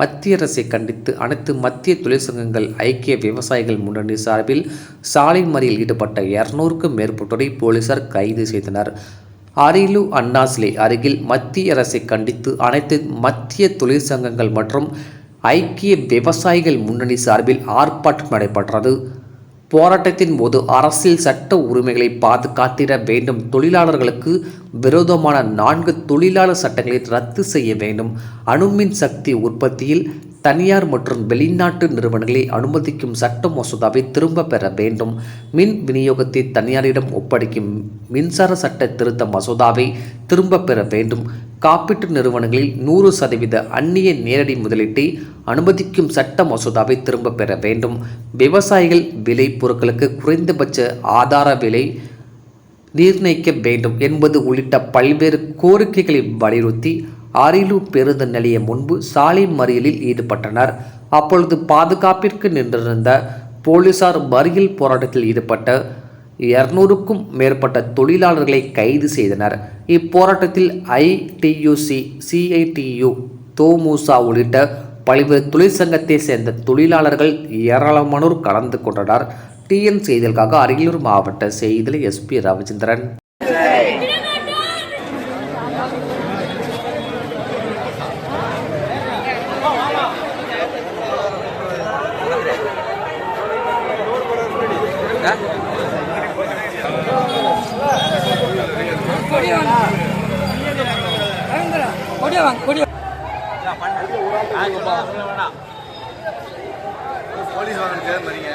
மத்திய அரசை கண்டித்து அனைத்து மத்திய தொழிற்சங்கங்கள் ஐக்கிய விவசாயிகள் முன்னணி சார்பில் சாலை மறியல் ஈடுபட்ட இருநூறுக்கும் மேற்பட்டோரை போலீசார் கைது செய்தனர். அரியலூர் அண்ணாசிலை அருகில் மத்திய அரசை கண்டித்து அனைத்து மத்திய தொழிற்சங்கங்கள் மற்றும் ஐக்கிய விவசாயிகள் முன்னணி சார்பில் ஆர்ப்பாட்டம் நடைபெற்றது. போராட்டத்தின் போது அரசியல் சட்ட உரிமைகளை பாதுகாத்திட வேண்டும். தொழிலாளர்களுக்கு விரோதமான நான்கு தொழிலாளர் சட்டங்களை ரத்து செய்ய வேண்டும். அணுமின் சக்தி உற்பத்தியில் தனியார் மற்றும் வெளிநாட்டு நிறுவனங்களை அனுமதிக்கும் சட்ட மசோதாவை திரும்ப பெற வேண்டும். மின் விநியோகத்தை தனியாரிடம் ஒப்படைக்கும் மின்சார சட்ட திருத்த மசோதாவை திரும்ப பெற வேண்டும். காப்பீட்டு நிறுவனங்களில் நூறு சதவீத அந்நிய நேரடி முதலீட்டை அனுமதிக்கும் சட்ட மசோதாவை திரும்ப பெற வேண்டும். விவசாயிகள் விலை பொருட்களுக்கு குறைந்தபட்ச ஆதார விலை நிர்ணயிக்க வேண்டும் என்பது உள்ளிட்ட பல்வேறு கோரிக்கைகளை வலியுறுத்தி அரியலூர் பேருந்து நிலையம் முன்பு சாலை மறியலில் ஈடுபட்டனர். அப்பொழுது பாதுகாப்பிற்கு நின்றிருந்த போலீசார் மறியல் போராட்டத்தில் ஈடுபட்ட இருநூறுக்கும் மேற்பட்ட தொழிலாளர்களை கைது செய்தனர். இப்போராட்டத்தில் ஐடியுசி சிஐடியு தோமுசா உள்ளிட்ட பல்வேறு தொழிற்சங்கத்தை சேர்ந்த தொழிலாளர்கள் ஏராளமானோர் கலந்து கொண்டனர். டிஎன் செய்திகளுக்காக அரியலூர் மாவட்ட செய்தியில் எஸ்பி ரவிச்சந்திரன். கொடியா வாங்க கொடியா போலீஸ் மறிங்க